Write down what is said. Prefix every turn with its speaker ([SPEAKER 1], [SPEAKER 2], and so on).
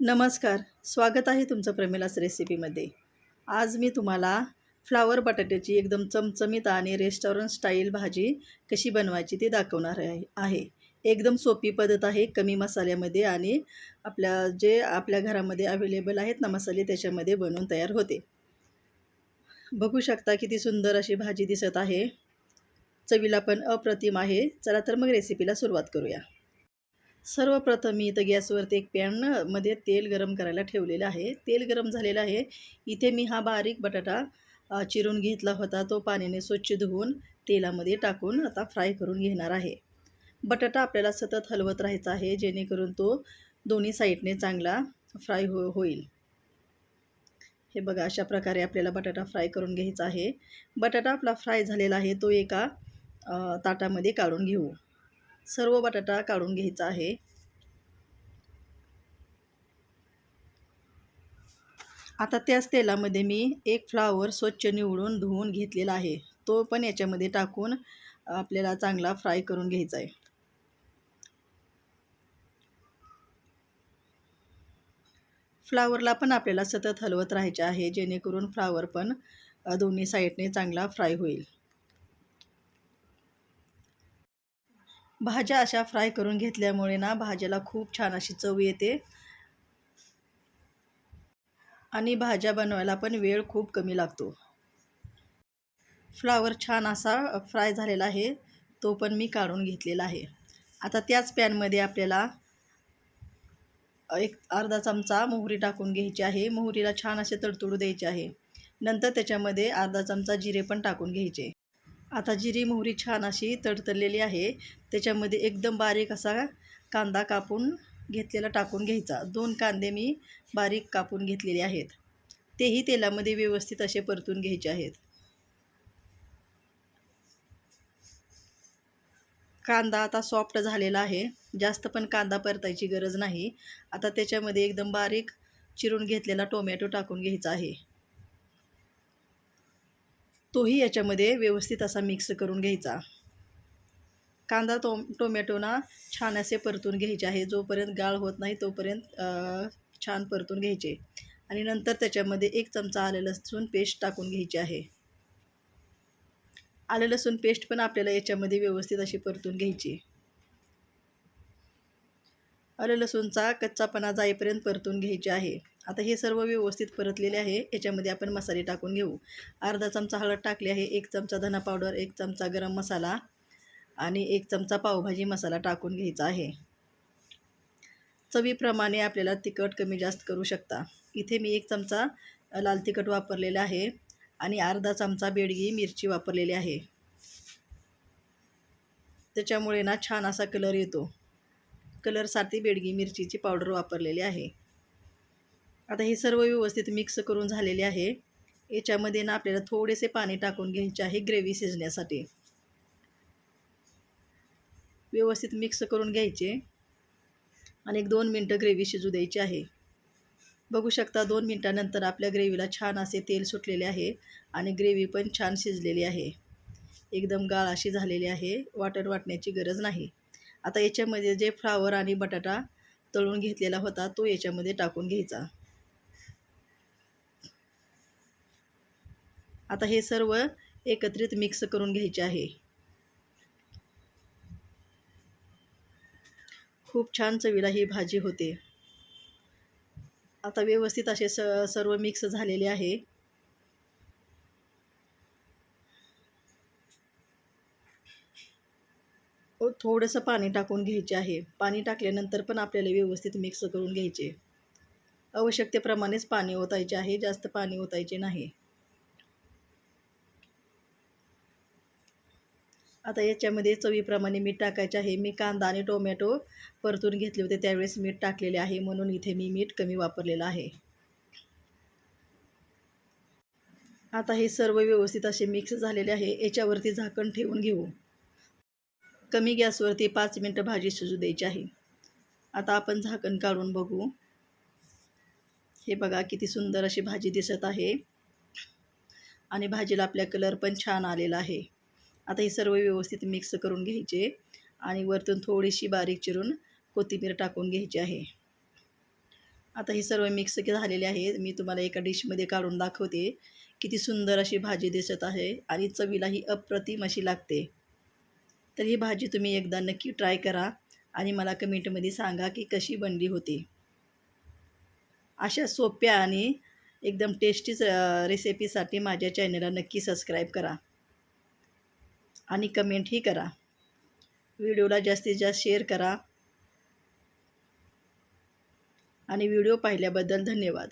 [SPEAKER 1] नमस्कार स्वागत आहे तुमचं प्रमिलास रेसिपीमध्ये. आज मी तुम्हाला फ्लावर बटाट्याची एकदम चमचमीत आणि रेस्टॉरंट स्टाईल भाजी कशी बनवायची ते दाखवणार आहे आहे. एकदम सोपी पद्धत आहे कमी मसाल्यामध्ये आणि आपल्या जे आपल्या घरामध्ये अवेलेबल आहेत ना मसाले त्याच्यामध्ये बनवून तयार होते. बघू शकता किती सुंदर अशी भाजी दिसत आहे. चवीला पण अप्रतिम आहे. चला तर मग रेसिपीला सुरुवात करूया. सर्वप्रथम मी इथं गॅसवरती एक पॅनमध्ये तेल गरम करायला ठेवलेलं आहे. तेल गरम झालेलं आहे. इथे मी हा बारीक बटाटा चिरून घेतला होता. तो पाण्याने स्वच्छ धुवून तेलामध्ये टाकून आता फ्राय करून घेणार आहे. बटाटा आपल्याला सतत हलवत राहायचा आहे जेणेकरून तो दोन्ही साईडने चांगला फ्राय हो होईल. हे बघा अशा प्रकारे आपल्याला बटाटा फ्राय करून घ्यायचा आहे. बटाटा आपला फ्राय झालेला आहे. तो एका ताटामध्ये काढून घेऊ. सर्व बटाटा काढून घ्यायचा आहे. आता त्याच तेलामध्ये मी एक फ्लावर स्वच्छ निवडून धुवून घेतलेला आहे. तो पण याच्यामध्ये टाकून आपल्याला चांगला फ्राय करून घ्यायचा आहे. फ्लावरला पण आपल्याला सतत हलवत राहायचे आहे जेणेकरून फ्लावर पण दोन्ही साईडने चांगला फ्राय होईल. भाज्या अशा फ्राय करून घेतल्यामुळे ना भाज्याला खूप छान अशी चव येते. आणि भाज्या बनवायला पण वेळ खूप कमी लागतो. फ्लावर छान असा फ्राय झालेला आहे. तो पण मी काढून घेतलेला आहे. आता त्याच पॅनमध्ये आपल्याला एक अर्धा चमचा मोहरी टाकून घ्यायची आहे. मोहरीला छान असे तडतडू द्यायचे आहे. नंतर त्याच्यामध्ये अर्धा चमचा जिरे पण टाकून घ्यायचे. आता जिरी मोहरी छान अशी तडतडलेली आहे. त्याच्यामध्ये एकदम बारीक असा कांदा कापून घेतलेला टाकून घ्यायचा. दोन कांदे मी बारीक कापून घेतलेले आहेत. तेही तेलामध्ये व्यवस्थित असे परतून घ्यायचे आहेत. कांदा आता सॉफ्ट झालेला आहे. जास्त पण कांदा परतायची गरज नाही. आता त्याच्यामध्ये एकदम बारीक चिरून घेतलेला टोमॅटो टाकून घ्यायचा आहे. तोही याच्यामध्ये व्यवस्थित असा मिक्स करून घ्यायचा. कांदा टो टोमॅटोना छान असे परतून घ्यायचे आहे. जोपर्यंत गाळ होत नाही तोपर्यंत छान परतून घ्यायचे. आणि नंतर त्याच्यामध्ये एक चमचा आलं लसूण पेस्ट टाकून घ्यायची आहे. आलं लसूण पेस्ट पण आपल्याला याच्यामध्ये व्यवस्थित अशी परतून घ्यायची. आलं लसूणचा कच्चापणा जाईपर्यंत परतून घ्यायचे आहे. आता हे सर्व व्यवस्थित परतलेले आहे. याच्यामध्ये आपण मसाले टाकून घेऊ. अर्धा चमचा हळद टाकली आहे. एक चमचा धना पावडर एक चमचा गरम मसाला आणि एक चमचा पावभाजी मसाला टाकून घ्यायचा आहे. चवीप्रमाणे आपल्याला तिखट कमी जास्त करू शकता. इथे मी एक चमचा लाल तिखट वापरलेलं आहे आणि अर्धा चमचा बेडगी मिरची वापरलेली आहे. त्याच्यामुळे ना छान असा कलर येतो. कलरसाठी बेडगी मिरचीची पावडर वापरलेली आहे. आता हे सर्व व्यवस्थित मिक्स करून झालेले आहे. याच्यामध्ये ना आपल्याला थोडेसे पाणी टाकून घ्यायचे आहे ग्रेव्ही शिजण्यासाठी. व्यवस्थित मिक्स करून घ्यायचे. आणि एक दोन मिनटं ग्रेव्ही शिजू द्यायची आहे. बघू शकता दोन मिनटानंतर आपल्या ग्रेव्हीला छान असे तेल सुटलेले आहे आणि ग्रेव्ही पण छान शिजलेली आहे. एकदम गाळ अशी झालेली आहे. वाटर वाटण्याची गरज नाही. आता याच्यामध्ये जे फ्लावर आणि बटाटा तळून घेतलेला होता तो याच्यामध्ये टाकून घ्यायचा. आता हे सर्व एकत्रित मिक्स करून घ्यायचे आहे. खूप छान चवीला ही भाजी होते. आता व्यवस्थित असे स सर्व मिक्स झालेले आहे. थोडंसं पाणी टाकून घ्यायचे आहे. पाणी टाकल्यानंतर पण आपल्याला व्यवस्थित मिक्स करून घ्यायचे. आवश्यकतेप्रमाणेच पाणी ओतायचे आहे. जास्त पाणी ओतायचे नाही. आता याच्यामध्ये चवीप्रमाणे मीठ टाकायचे आहे. मी कांदा आणि टोमॅटो परतून घेतले होते. त्यावेळेस मीठ टाकलेले आहे. म्हणून इथे मी मीठ कमी वापरलेलं आहे. आता हे सर्व व्यवस्थित असे मिक्स झालेले आहे. याच्यावरती झाकण ठेवून घेऊ. कमी गॅसवरती पाच मिनटं भाजी शिजू द्यायची आहे. आता आपण झाकण काढून बघू. हे बघा किती सुंदर अशी भाजी दिसत आहे. आणि भाजीला आपल्या कलर पण छान आलेला आहे. आता हे सर्व व्यवस्थित मिक्स करून घ्यायचे आणि वरतून थोडीशी बारीक चिरून कोथिंबीर टाकून घ्यायची आहे. आता ही सर्व मिक्स झालेले आहे. मी तुम्हाला एका डिशमध्ये काढून दाखवते. किती सुंदर अशी भाजी दिसत आहे आणि चवीलाही अप्रतिम अशी लागते. तर ही भाजी तुम्ही एकदा नक्की ट्राय करा आणि मला कमेंटमध्ये सांगा की कशी बनली होती. अशा सोप्या आणि एकदम टेस्टी रेसिपीसाठी माझ्या चॅनलला नक्की सबस्क्राईब करा. आणि कमेंटही करा. व्हिडिओला जास्तीत जास्त शेअर करा. आणि व्हिडिओ पाहिल्याबद्दल धन्यवाद.